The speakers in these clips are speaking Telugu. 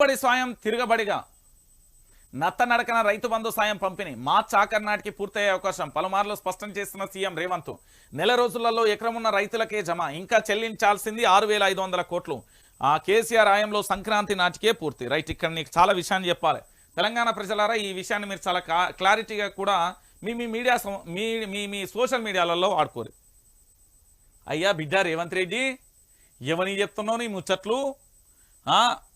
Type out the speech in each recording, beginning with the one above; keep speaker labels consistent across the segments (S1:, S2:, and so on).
S1: పెట్టుబడి సాయం తిరగబడిగా నత్త నడకన రైతు బంధు సాయం పంపిణీ. మార్చి ఆఖరి నాటికి పూర్తయ్యే అవకాశం. పలుమార్లు స్పష్టం చేస్తున్న సీఎం రేవంత్ నెల రోజులలో ఎకరమున్న రైతులకే జమ ఇంకా చెల్లించాల్సింది ఆరు వేల ఐదు వందల కోట్లు. ఆ కేసీఆర్ ఆయంలో సంక్రాంతి నాటికే పూర్తి. రైట్ ఇక్కడ నీకు చాలా విషయాన్ని చెప్పాలి. తెలంగాణ ప్రజలారా ఈ విషయాన్ని మీరు చాలా క్లారిటీగా కూడా మీ మీ మీడియా మీ మీ మీ సోషల్ మీడియాలలో వాడుకోరు. అయ్యా బిడ్డ రేవంత్ రెడ్డి ఎవని చెప్తున్నావు నీ ముచ్చట్లు?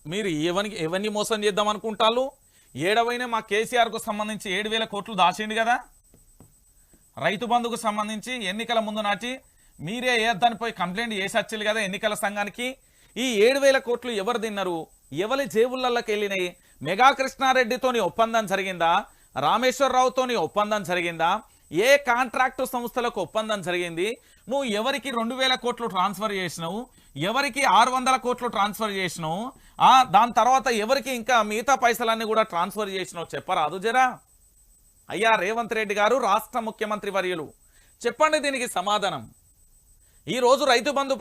S1: మీరు ఎవరికి ఎవరిని మోసం చేద్దాం అనుకుంటారు ఏడవైనా మా కేసీఆర్కు సంబంధించి ఏడు వేల కోట్లు దాచిండు కదా? రైతు బంధుకు సంబంధించి ఎన్నికల ముందు నాటి మీరే ఏ దానిపై కంప్లైంట్ చేసి కదా ఎన్నికల సంఘానికి? ఈ ఏడు వేల కోట్లు ఎవరు తిన్నారు? ఎవరి జేబులకి వెళ్ళినాయి? మెగా కృష్ణారెడ్డితోని ఒప్పందం జరిగిందా? రామేశ్వరరావుతోని ఒప్పందం జరిగిందా? ఏ కాంట్రాక్టు సంస్థలకు ఒప్పందం జరిగింది? నువ్వు ఎవరికి రెండు వేల కోట్లు ట్రాన్స్ఫర్ చేసినావు? ఎవరికి ఆరు వందల కోట్లు ట్రాన్స్ఫర్ చేసినావు? దాని తర్వాత ఎవరికి ఇంకా మిగతా పైసలన్నీ కూడా ట్రాన్స్ఫర్ చేసినావు చెప్పరాదు జరా. అయ్యా రేవంత్ రెడ్డి గారు రాష్ట్ర ముఖ్యమంత్రి వర్యులు చెప్పండి దీనికి సమాధానం. ఈ రోజు రైతు బంధు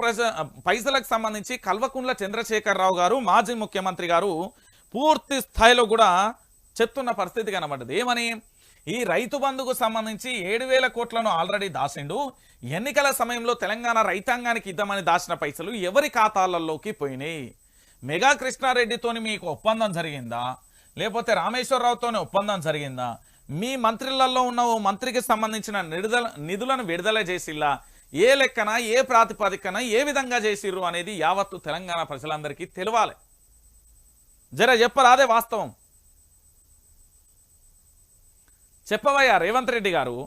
S1: పైసలకు సంబంధించి కల్వకుంట్ల చంద్రశేఖరరావు గారు మాజీ ముఖ్యమంత్రి గారు పూర్తి స్థాయిలో కూడా చెప్తున్న పరిస్థితి కనబడ్డది. ఏమని? ఈ రైతు బంధుకు సంబంధించి ఏడు వేల కోట్లను ఆల్రెడీ దాచిండు. ఎన్నికల సమయంలో తెలంగాణ రైతాంగానికి ఇద్దామని దాచిన పైసలు ఎవరి ఖాతాలలోకి పోయినాయి? మెగా కృష్ణారెడ్డితోని మీకు ఒప్పందం జరిగిందా? లేకపోతే రామేశ్వరరావుతోని ఒప్పందం జరిగిందా? మీ మంత్రులలో ఉన్న ఓ మంత్రికి సంబంధించిన నిడుదల నిధులను విడుదల చేసిల్లా? ఏ లెక్కన ఏ ప్రాతిపదికన ఏ విధంగా చేసిర్రు అనేది యావత్తు తెలంగాణ ప్రజలందరికీ తెలియాలి జర చెప్పరాదే వాస్తవం. చెప్పవయ్యా రేవంత్ రెడ్డి గారు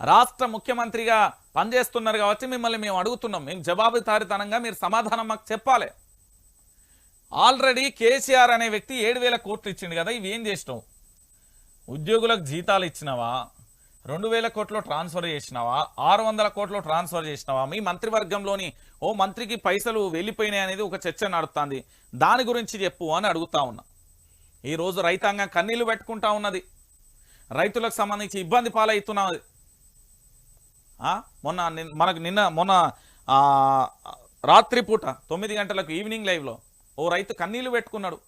S1: రాష్ట్ర ముఖ్యమంత్రిగా పనిచేస్తున్నారు కాబట్టి మిమ్మల్ని మేము అడుగుతున్నాం. మేము జవాబుదారితనంగా మీరు సమాధానం మాకు చెప్పాలి. ఆల్రెడీ కేసీఆర్ అనే వ్యక్తి ఏడు వేల కోట్లు ఇచ్చిండు కదా ఇవి ఏం చేసినావు? ఉద్యోగులకు జీతాలు ఇచ్చినావా? రెండు వేల కోట్లు ట్రాన్స్ఫర్ చేసినావా? ఆరు వందల కోట్లు ట్రాన్స్ఫర్ చేసినావా? మీ మంత్రివర్గంలోని ఓ మంత్రికి పైసలు వెళ్ళిపోయినాయి అనేది ఒక చర్చ నడుస్తుంది దాని గురించి చెప్పు అని అడుగుతా ఉన్నా. ఈరోజు రైతాంగం కన్నీళ్ళు పెట్టుకుంటా ఉన్నది. రైతులకు సంబంధించి ఇబ్బంది పాలవుతున్నది. మొన్న మనకు నిన్న మొన్న రాత్రిపూట తొమ్మిది గంటలకు ఈవినింగ్ లైవ్లో ఓ రైతు కన్నీళ్ళు పెట్టుకున్నాడు.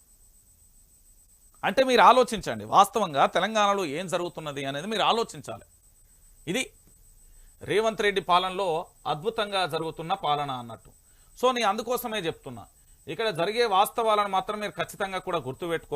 S1: అంటే మీరు ఆలోచించండి వాస్తవంగా తెలంగాణలో ఏం జరుగుతున్నది అనేది మీరు ఆలోచించాలి. ఇది రేవంత్ రెడ్డి పాలనలో అద్భుతంగా జరుగుతున్న పాలన అన్నట్టు. సో నేను అందుకోసమే చెప్తున్నా. ఇక్కడ జరిగే వాస్తవాలను మాత్రం మీరు ఖచ్చితంగా కూడా గుర్తుపెట్టుకో